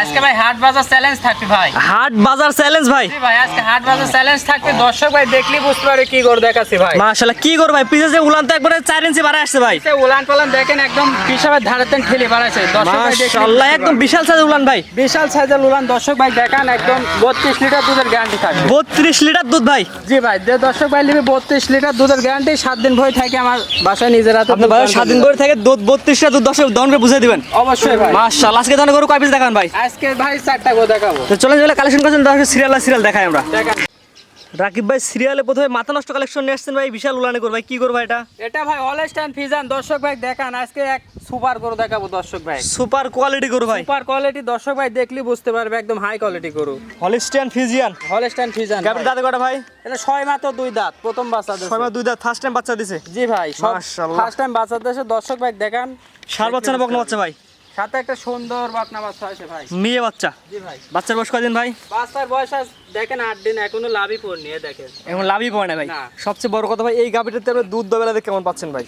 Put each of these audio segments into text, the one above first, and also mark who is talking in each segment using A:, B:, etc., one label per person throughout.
A: আজকে ভাই হাট বাজার চ্যালেঞ্জ থাকবে ভাই।
B: হাট বাজার চ্যালেঞ্জ ভাই?
A: জি ভাই আজকে হাট বাজার চ্যালেঞ্জ থাকবে। দর্শক ভাই দেখলি বুঝতে পারে কি দেখাচ্ছি ভাই।
B: মাশাআল্লাহ কি ভাই? পিছে যে উলান তো একবারে 4 ইঞ্চি বাড়ায় আসছে ভাই।
A: সে উলান পালান দেখেন একদম ধারেতেন ঠেলে বাড়াইছে। দর্শক ভাই
B: মাশাআল্লাহ একদম বিশাল সাইজের উলান ভাই।
A: বিশাল সাইজের উলান। দর্শক ভাই দেখান একদম বত্রিশ লিটার দুধের গ্যারান্টি থাকবে।
B: 32 লিটার দুধ ভাই।
A: জি ভাই যে দর্শক ভাই নিবে বত্রিশ লিটার দুধের গ্যারান্টি সাত দিন ভয় থাকে আমার বাসায় নিজের হাতে
B: আপনি ভাই
A: পান
B: স্বাধীন
A: করে
B: করে থেকে দুধ 32 টা দুধ 10 দন করে বুঝাই দিবেন।
A: অবশ্যই ভাই।
B: মাশাআল্লাহ আজকে দন করে কয় পিস দেখান ভাই?
A: আজকে ভাই চারটা গো দেখাবো।
B: তো চলেন চলে কালেকশন করছেন দশ সিরিয়াল সিরিয়াল দেখাই আমরা। রাকিব ভাই সিরিয়ালে প্রথমে মাথা নষ্ট কালেকশন নিয়ে আসছেন ভাই বিশাল উলানে করবে ভাই কি করব এটা?
A: এটা ভাই অলস্টাইন ফিজান দর্শক ভাই দেখান আজকে এক সুপার গরু দেখাবো দর্শক ভাই।
B: সুপার কোয়ালিটি ভাই।
A: সুপার কোয়ালিটি দর্শক ভাই দেখলি বুঝতে পারবে একদম হাই কোয়ালিটি গরু।
B: হলিস্টিয়ান ফিজিয়ান
A: হলস্টাইন ফিজান
B: গাবির দাঁতে কটা ভাই?
A: এটা ছয় মাত্র দুই দাঁত প্রথম বাচ্চা দিছে।
B: ছয় মাস দুই দাঁত ফার্স্ট টাইম বাচ্চা দিছে?
A: জি ভাই
B: মাশাআল্লাহ।
A: ফার্স্ট টাইম বাচ্চা দেশে দর্শক ভাই দেখান।
B: সার বাচ্চা না বকনা বাচ্চা ভাই?
A: সাথে একটা সুন্দর বাকনা বাচ্চা আছে ভাই।
B: মেয়ে বাচ্চা?
A: জি ভাই।
B: বাচ্চার বয়স কদিন ভাই?
A: বাচ্চার বয়স দেখেন আট দিন এখনও লাভই পড়নি দেখেন।
B: এখন লাভই পড়ে না ভাই? সবচেয়ে বড় কথা ভাই এই গাভিটাতে আপনি দুধ দবেলা দেখে কেমন পাচ্ছেন ভাই?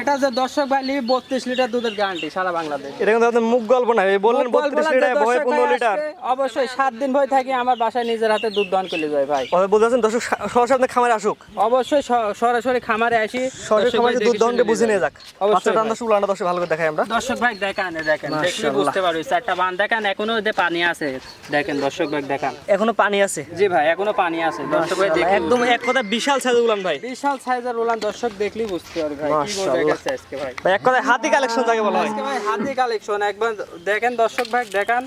A: এটা যে দর্শক ভাই নিবি বত্রিশ লিটার দুধের গ্যারান্টি সারা বাংলাদেশ।
B: এটা কিন্তু আপনার মুখ গল্প না বললেন বত্রিশ লিটার ভয় পনেরো লিটার।
A: অবশ্যই সাত দিন ভয় থাকি আমার বাসায় নিজের হাতে দুধ দহন করে যায় ভাই।
B: কথা বলতেছেন দর্শক সরাসরি আপনার খামারে আসুক।
A: অবশ্যই সরাসরি খামারে আসি
B: সরাসরি
A: দর্শক
B: খামারে দুধ
A: দেখে
B: বুঝে নিয়ে যাক।
A: অবশ্যই
B: বাচ্চাটা
A: ভাই।
B: আমরা দর্শক ভালো করে দেখাই আমরা।
A: দর্শক ভাই দেখান দেখেন। দেখলে বুঝতে পারবি চারটা বান দেখান এখনও ওদের পানি আছে। দেখেন দর্শক ভাই দেখান।
B: এখনও পানি আছে।
A: জি ভাই এখনও পানি আছে। দর্শক ভাই
B: একদম এক কথা বিশাল সাইজ উলান ভাই।
A: বিশাল সাইজের উলান দর্শক দেখলেই বুঝতে পারবে ভাই
B: এক কথায় হাতি কালেকশন যাকে বলা হয়।
A: হাতি কালেকশন। একবার দেখেন দর্শক ভাই দেখান।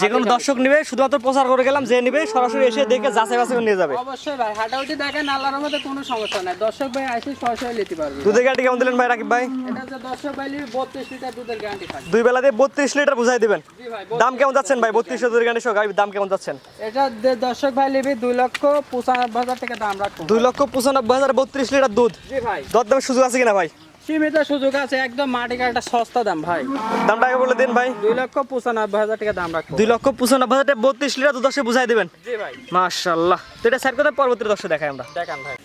B: যে কোনো দর্শক নিবে শুধুমাত্র প্রচার করে গেলাম যে নিবে সরাসরি এসে দেখে যাচাই বাছাই করে নিয়ে যাবে।
A: অবশ্যই ভাই হাটাউটি দেখেন আল্লাহর মধ্যে কোনো সমস্যা নাই। দর্শক ভাই আসি সরাসরি নিতে পারবে।
B: দুধের গাড়ি কেমন দিলেন ভাই রাকিব ভাই?
A: এটা হচ্ছে দর্শক ভাই নিবে বত্রিশ লিটার দুধের গ্যারান্টি থাকে।
B: দুই বেলা দিয়ে বত্রিশ লিটার বুঝাই দিবেন।
A: জি ভাই
B: দাম কেমন যাচ্ছেন ভাই? বত্রিশ দুধের গাড়ি সহ গাড়ির দাম কেমন যাচ্ছেন?
A: এটা যে দর্শক ভাই নিবে দুই লক্ষ পঁচানব্বই হাজার টাকা দাম রাখব
B: দুই লক্ষ পঁচানব্বই হাজার বত্রিশ লিটার দুধ।
A: জি ভাই।
B: দর দামের সুযোগ আছে কিনা ভাই?
A: সীমিত সুযোগ আছে একদম মাটি কাটা সস্তা দাম ভাই।
B: দামটা আগে বলে দিন ভাই।
A: দুই লক্ষ পঁচানব্বই হাজার টাকা দাম রাখব।
B: দুই লক্ষ পঁচানব্বই হাজার টাকা বত্রিশ লিটার দুধ দশে বুঝাই দিবেন।
A: জি ভাই।
B: মাশাল্লাহ তো এটা স্যার কোথায় পরবর্তী দশে দেখাই আমরা।
A: দেখান ভাই।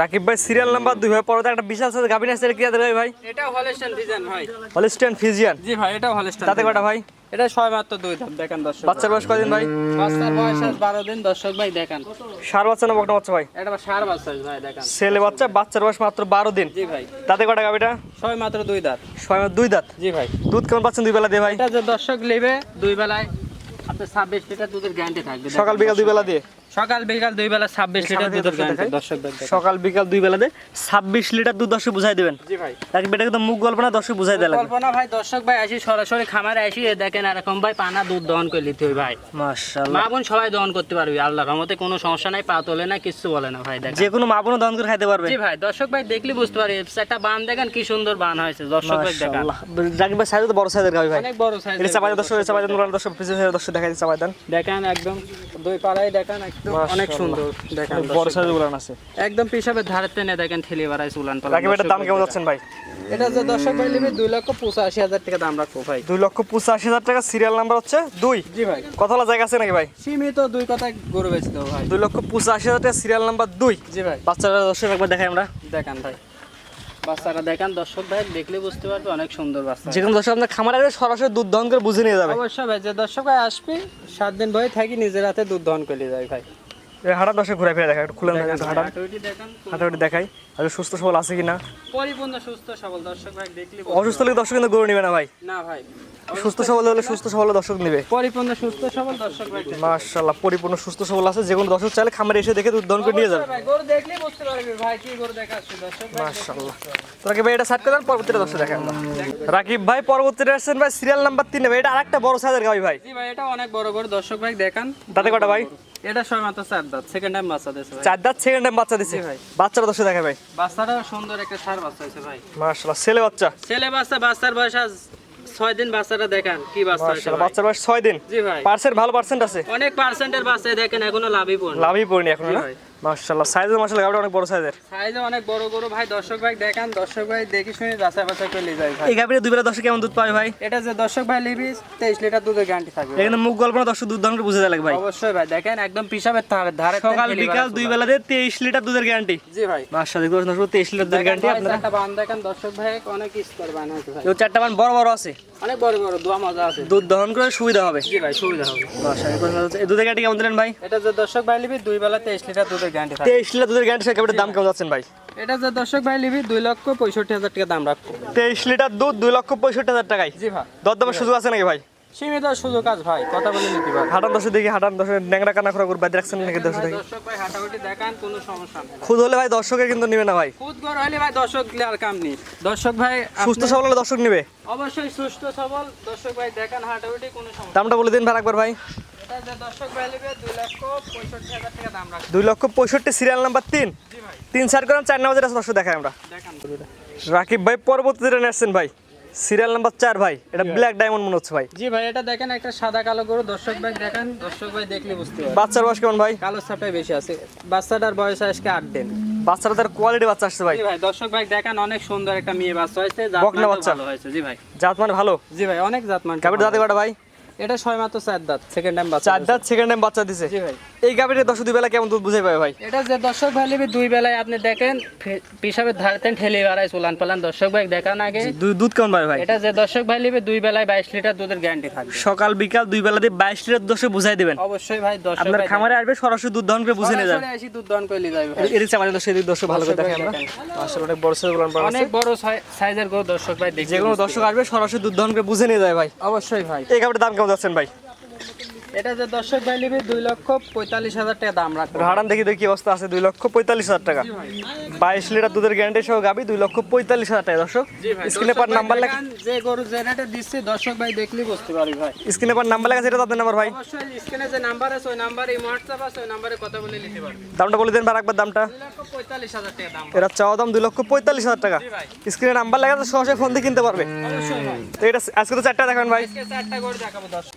B: রাকিব ভাই সিরিয়াল নাম্বার দুই ভাই। পরবর্তী একটা বিশাল সাইজ গাভিন আছে কি ভাই?
A: এটা হলস্টাইন ফিজিয়ান ভাই।
B: হলিস্টিয়ান ফিজিয়ান
A: জি ভাই এটা হলস্টাইন
B: তাতে কটা ভাই?
A: এটা ছয় মাত্র দুই দাম দেখেন দর্শক
B: বাচ্চার বয়স কদিন ভাই?
A: বাচ্চার বয়স আজ বারো দিন দর্শক ভাই দেখেন।
B: সার বাচ্চা না বকনা বাচ্চা ভাই?
A: এটা সার বাচ্চা ভাই দেখেন।
B: ছেলে বাচ্চা বাচ্চার বয়স মাত্র বারো দিন।
A: জি ভাই।
B: তাতে কটা গাবিটা
A: ছয় মাত্র দুই দাঁত।
B: ছয় মাত্র দুই দাঁত?
A: জি ভাই।
B: দুধ কেমন পাচ্ছেন দুই বেলা দিয়ে ভাই?
A: এটা যে দর্শক নেবে দুই বেলায় আপনার ছাব্বিশ লিটার দুধের গ্যারান্টি থাকবে।
B: সকাল বিকাল দুই বেলা দিয়ে?
A: সকাল বিকাল দুই বেলা ছাব্বিশ লিটার। দর্শক
B: সকাল বিকাল দুই বেলা দিয়ে ছাব্বিশ লিটার দুধ দর্শক বুঝাই দেবেন।
A: জি ভাই।
B: এটা কিন্তু মুখ গল্প না দর্শক বুঝাই দেয় লাগবে?
A: কল্পনা ভাই দর্শক ভাই আসি সরাসরি খামারে আসি দেখেন এরকম ভাই পানা দুধ দহন করে নিতে ভাই।
B: মাশাআল্লাহ।
A: মা বোন সবাই দহন করতে পারবি আল্লাহর রহমতে কোনো সমস্যা নাই পা তোলে না কিচ্ছু বলে না ভাই দেখেন।
B: যে কোনো মা বোনও দহন করে খাইতে পারবে।
A: জি ভাই দর্শক ভাই দেখলি বুঝতে পারি একটা বান দেখেন কি সুন্দর বান হয়েছে দর্শক ভাই দেখেন।
B: মাশাআল্লাহ। রাকিব ভাই সাইজ তো বড় সাইজের গাবি ভাই।
A: অনেক বড় সাইজ
B: এটা চাপাই দর্শক চাপাই নুরান দর্শক দর্শক দেখাই চাপাই দেন।
A: দেখেন একদম দুই পাড়ায় দেখেন অনেক সুন্দর দেখেন
B: বড় সাইজের উলান আছে।
A: একদম পিসাবের ধারে টেনে দেখেন ঠেলি বেড়াইছে উলান পালা
B: রাকিব এটার দাম কেমন যাচ্ছেন ভাই?
A: এটা যে দর্শক ভাই নেবে দুই লক্ষ পঁচাশি হাজার টাকা দাম রাখব ভাই।
B: দুই লক্ষ পঁচাশি হাজার টাকা সিরিয়াল নাম্বার হচ্ছে দুই।
A: জি ভাই।
B: কথা বলা জায়গা আছে নাকি ভাই?
A: সীমিত দুই কথা গরু বেঁচে ভাই।
B: দুই লক্ষ পঁচাশি হাজার টাকা সিরিয়াল নাম্বার দুই।
A: জি ভাই।
B: বাচ্চারা দর্শক একবার দেখাই আমরা।
A: দেখান ভাই। বাচ্চারা দেখেন দর্শক ভাই দেখলে বুঝতে পারবে অনেক সুন্দর বাচ্চা।
B: যেখানে দর্শক আপনার খামারে আসবে সরাসরি দুধ দহন করে বুঝে নিয়ে যাবে।
A: অবশ্যই ভাই যে দর্শক ভাই আসবে সাত দিন ভয়ে থাকি নিজের হাতে দুধ দহন করে যায় ভাই।
B: হাঁটা দর্শক ঘুরে ফিরে দেখা একটু খুলে দেখা হাঁটা হাঁটাহাঁটি দেখাই আর সুস্থ সবল আছে কিনা?
A: পরিপূর্ণ সুস্থ সবল। দর্শক ভাই দেখলে
B: অসুস্থ হলে দর্শক কিন্তু গরু নিবে না ভাই।
A: না ভাই।
B: সুস্থ সবল হলে সুস্থ সবল দর্শক নিবে।
A: পরিপূর্ণ সুস্থ সবল দর্শক ভাই
B: মাশাআল্লাহ পরিপূর্ণ সুস্থ সবল আছে। যে কোনো দর্শক চাইলে খামারে এসে দেখে দুধ দহন করে নিয়ে যাবে।
A: ভাই, গরু দেখলে বুঝতে পারবে ভাই কি গরু দেখাচ্ছি। দর্শক ভাই
B: মাশাআল্লাহ। রাকিব ভাই এটা সাইড করে দেন পরবর্তীটা দর্শক দেখেন। রাকিব ভাই পরবর্তীটা আসছেন ভাই সিরিয়াল নাম্বার তিনে ভাই। এটা আরেকটা বড় সাইজের গাবি ভাই।
A: জি ভাই এটা অনেক বড় গরু। দর্শক ভাই দেখান।
B: দাঁতে কটা ভাই?
A: এটা ছয় মাত্র চার দাঁত সেকেন্ড টাইম বাচ্চা দিয়েছে ভাই।
B: চার দাঁত সেকেন্ড টাইম বাচ্চা দিছে।
A: ভাই।
B: বাচ্চারা দেখেন দেখে ভাই।
A: বাচ্চাটা সুন্দর একটা সার বাচ্চা হয়েছে ভাই।
B: মাশাআল্লাহ ছেলে বাচ্চা।
A: ছেলে বাচ্চা বাচ্চার বয়স আজ ছয় দিন বাচ্চাটা দেখান কি বাচ্চা হয়েছে
B: বাচ্চার বয়স ছয় দিন।
A: জি ভাই।
B: পার্সেন্ট ভালো পার্সেন্ট আছে।
A: অনেক পার্সেন্টের বাচ্চা দেখেন এখনও লাভই পড়ে
B: লাভই পড়নি এখন না। মাশাআল্লাহ। সাইজের মাশাআল্লাহ গাবিটা অনেক বড় সাইজের।
A: সাইজে অনেক বড় গরু ভাই দর্শক ভাই দেখান দর্শক ভাই দেখি শুনে যাচাই বাছাই করে নিয়ে যায় ভাই।
B: এই গাবিটা দুই বেলা দশে কেমন দুধ পাবে ভাই?
A: এটা যে দর্শক ভাই লিবি তেইশ লিটার দুধের গ্যারান্টি থাকবে
B: এখানে মুখ গল্প না দর্শক দুধ দাম বুঝে দেয় ভাই।
A: অবশ্যই ভাই দেখেন একদম পিসাবের ধারে ধারে
B: সকাল বিকাল দুই বেলাতে তেইশ লিটার দুধের গ্যারান্টি
A: জি ভাই।
B: মাশাআল্লাহ দেখতে পাচ্ছেন তেইশ লিটার দুধের গ্যারান্টি আপনারা
A: একটা বান দেখেন দর্শক ভাই অনেক স্তর বান হয়েছে ভাই।
B: এই চারটা মান বড় বড় আছে।
A: অনেক বড় বড় দোয়া মজা আছে।
B: দুধ দহন করে সুবিধা হবে।
A: জি ভাই সুবিধা হবে।
B: মাশাআল্লাহ এই দুধের গ্যারান্টি কেমন দিলেন ভাই?
A: এটা যে দর্শক ভাই লিবি দুই বেলা তেইশ লিটার দুধের গ্যারান্টি থাকবে।
B: তেইশ লিটার দুধের গ্যারান্টি সে দাম কেমন যাচ্ছেন ভাই?
A: এটা যে দর্শক ভাই দুই লক্ষ পঁয়ষট্টি হাজার টাকা দাম রাখব।
B: তেইশ লিটার দুধ লক্ষ পঁয়ষট্টি হাজার টাকায়?
A: জি ভাই।
B: দরদামের সুযোগ আছে নাকি ভাই?
A: সীমিত সুযোগ ভাই কথা বলে নিতে পারবে।
B: হাটান দশে দেখি হাটান দশে ন্যাংরা কানা করে রাখছেন নাকি দেখি?
A: দর্শক ভাই হাঁটাহাঁটি দেখান কোনো সমস্যা নেই।
B: খুদ হলে ভাই দর্শকের কিন্তু নিবে না ভাই।
A: খুদ গড় হলে ভাই দর্শক দিলে আর কাম নেই। দর্শক ভাই
B: সুস্থ সবল হলে দর্শক নিবে।
A: অবশ্যই সুস্থ সবল। দর্শক ভাই দেখান হাঁটাহাঁটি কোনো সমস্যা
B: দামটা বলে দিন ভাই একবার ভাই।
A: নেই। এটা যে দর্শক ভাই লিবে দুই লক্ষ পঁয়ষট্টি
B: সিরিয়াল নাম্বার তিন।
A: জি ভাই।
B: তিন চার করেন চার নাম্বার যেটা দর্শক দেখাই আমরা। রাকিব ভাই পরবর্তীতে আসছেন ভাই। সিরিয়াল নাম্বার চার ভাই এটা ব্ল্যাক ডায়মন্ড মনে হচ্ছে ভাই।
A: জি ভাই এটা দেখেন একটা সাদা কালো গরু। দর্শক ভাই দেখেন দর্শক ভাই দেখলে বুঝতে পারবে
B: বাচ্চার বয়স কেমন ভাই?
A: কালো ছাপটাই বেশি আছে। বাচ্চাটার বয়স আজকে আট দিন।
B: বাচ্চারা তার কোয়ালিটি বাচ্চা আসছে ভাই।
A: জি ভাই দর্শক ভাই দেখেন অনেক সুন্দর একটা মেয়ে বাচ্চা হয়েছে। জাত
B: বকনা বাচ্চা?
A: ভালো হয়েছে। জি ভাই।
B: জাত মানে ভালো?
A: জি ভাই অনেক জাত মান
B: গাবির দাঁতে ভাই?
A: এটা ছয় মাত্র চার দাঁত সেকেন্ড টাইম বাচ্চা
B: চার দাঁত সেকেন্ড টাইম বাচ্চা দিছে।
A: জি ভাই।
B: এই দশ দুই বেলা কেমন দুধ বুঝে পাবে ভাই?
A: এটা যে দর্শক ভাই দুই বেলায় আপনি দেখেন পিসাবের ধারতেন ঠেলে বেড়ায় চুলান পালান। দর্শক ভাই দেখান আগে।
B: দুধ কেমন পাবে ভাই?
A: এটা যে দর্শক ভাই দুই বেলায় বাইশ লিটার দুধের গ্যারান্টি থাকবে।
B: সকাল বিকাল দুই বেলা দিয়ে বাইশ লিটার দশে বুঝাই দিবেন।
A: অবশ্যই ভাই দর্শক
B: আপনার খামারে আসবে সরাসরি দুধ দহন করে বুঝে নিয়ে
A: এসে দুধ দহন করে নিয়ে যাবে ভাই।
B: এদিকে আমাদের এদিক দশ ভালো করে
A: দর্শক
B: আমরা
A: দেখেন।
B: আসলে অনেক বড় সাইজ গুলান
A: অনেক বড় সাইজের গরু দর্শক ভাই দেখে
B: যে কোনো দর্শক আসবে সরাসরি দুধ দহন করে বুঝে নিয়ে যায় ভাই।
A: অবশ্যই ভাই।
B: এই দাম কেমন যাচ্ছেন ভাই?
A: এটা যে দর্শক ভাই লিবি দুই লক্ষ পঁয়তাল্লিশ হাজার টাকা দাম রাখব
B: হাড়ান দেখি দেখি অবস্থা আছে দুই লক্ষ পঁয়তাল্লিশ হাজার টাকা। বাইশ লিটার দুধের গ্যারান্টি সহ গাবি দুই লক্ষ পঁয়তাল্লিশ হাজার টাকা দর্শক। স্ক্রিনে পার নাম্বার
A: যে গরু দিচ্ছে দর্শক ভাই দেখলেই বুঝতে পারবি ভাই।
B: স্ক্রিনে পার নাম্বার লেখা সেটা আপনার নাম্বার ভাই।
A: অবশ্যই স্ক্রিনে যে নাম্বার আছে ওই নাম্বারে হোয়াটসঅ্যাপ আছে ওই নাম্বারে কথা বলে নিতে পারবে।
B: দামটা বলে দেন ভাই একবার দামটা।
A: পঁয়তাল্লিশ হাজার টাকা দাম।
B: এরা চাওয়া দাম দুই লক্ষ পঁয়তাল্লিশ হাজার টাকা। স্ক্রিনে নাম্বার লেখা সরাসরি ফোন দিয়ে কিনতে পারবে।
A: অবশ্যই ভাই।
B: তো এটা আজকে তো চারটা দেখাবেন ভাই।
A: চারটা গরু দেখাবো দর্শক।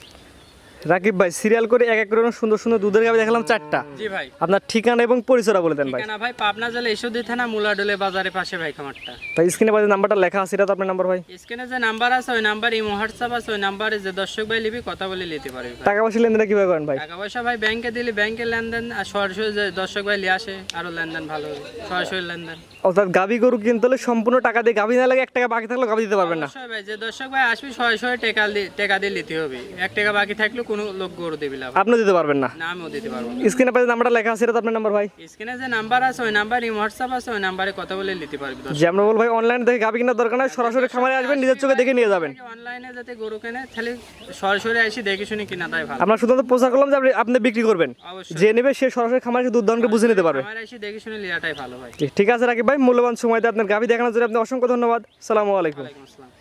B: রাকিব ভাই সিরিয়াল করে এক এক করে সুন্দর সুন্দর দুধের গাবি দেখালাম চারটা।
A: জি ভাই।
B: আপনার ঠিকানা এবং পরিচয়টা বলে দেন ভাই।
A: ঠিকানা ভাই পাবনা জেলা ঈশ্বরদী থানা মুলাডোলে বাজারের পাশে ভাই খামারটা।
B: ভাই স্ক্রিনে পাশে নাম্বারটা লেখা আছে এটা তো আপনার নাম্বার ভাই।
A: স্ক্রিনে যে নাম্বার আছে ওই নাম্বার এই হোয়াটসঅ্যাপ আছে ওই নাম্বারে যে দর্শক ভাই লিবি কথা বলে নিতে পারবি ভাই।
B: টাকা পয়সা লেনদেন কীভাবে করেন ভাই?
A: টাকা পয়সা ভাই ব্যাংকে দিলে ব্যাংকের লেনদেন আর সরাসরি যে দর্শক ভাই লিয়ে আসে আরও লেনদেন ভালো হবে সরাসরি লেনদেন।
B: অর্থাৎ গাবি গরু কিনতে হলে সম্পূর্ণ টাকা দিয়ে গাবি না লাগে এক টাকা বাকি থাকলে গাবি দিতে পারবেন না।
A: ভাই যে দর্শক ভাই আসবি সরাসরি টাকা দিয়ে টাকা দিয়ে নিতে হবে। এক টাকা বাকি থাকলে কোনো লোক গরু দেবে না
B: আপনি দিতে পারবেন না?
A: না আমিও দিতে পারব
B: স্ক্রিনে পাশে নাম্বারটা লেখা আছে এটা তো আপনার নাম্বার ভাই?
A: স্ক্রিনে যে নাম্বার আছে ওই নাম্বার হোয়াটসঅ্যাপ আছে ওই নাম্বারে কথা বলে নিতে পারবি দর্শক।
B: যে আমরা বল ভাই অনলাইন দেখে গাবি কেনার দরকার নাই সরাসরি খামারে আসবেন নিজের চোখে দেখে নিয়ে যাবেন।
A: অনলাইনে যাতে গরু কেনে তাহলে সরাসরি এসে দেখে শুনে কিনা তাই ভালো।
B: আমরা শুধু প্রচার করলাম যে আপনি- আপনি বিক্রি করবেন।
A: অবশ্যই।
B: যে নেবে সে সরাসরি খামারে এসে দুধ দহন করে বুঝে নিতে পারবে।
A: আমার দেখে শুনে ভালো হয়
B: ঠিক- ঠিক আছে রাকিব ভাই মূল্যবান সময় দিয়ে আপনার গাবি দেখানোর জন্য আপনি অসংখ্য ধন্যবাদ। সালামু আলাইকুম।
A: ওয়ালাইকুম আসসালাম।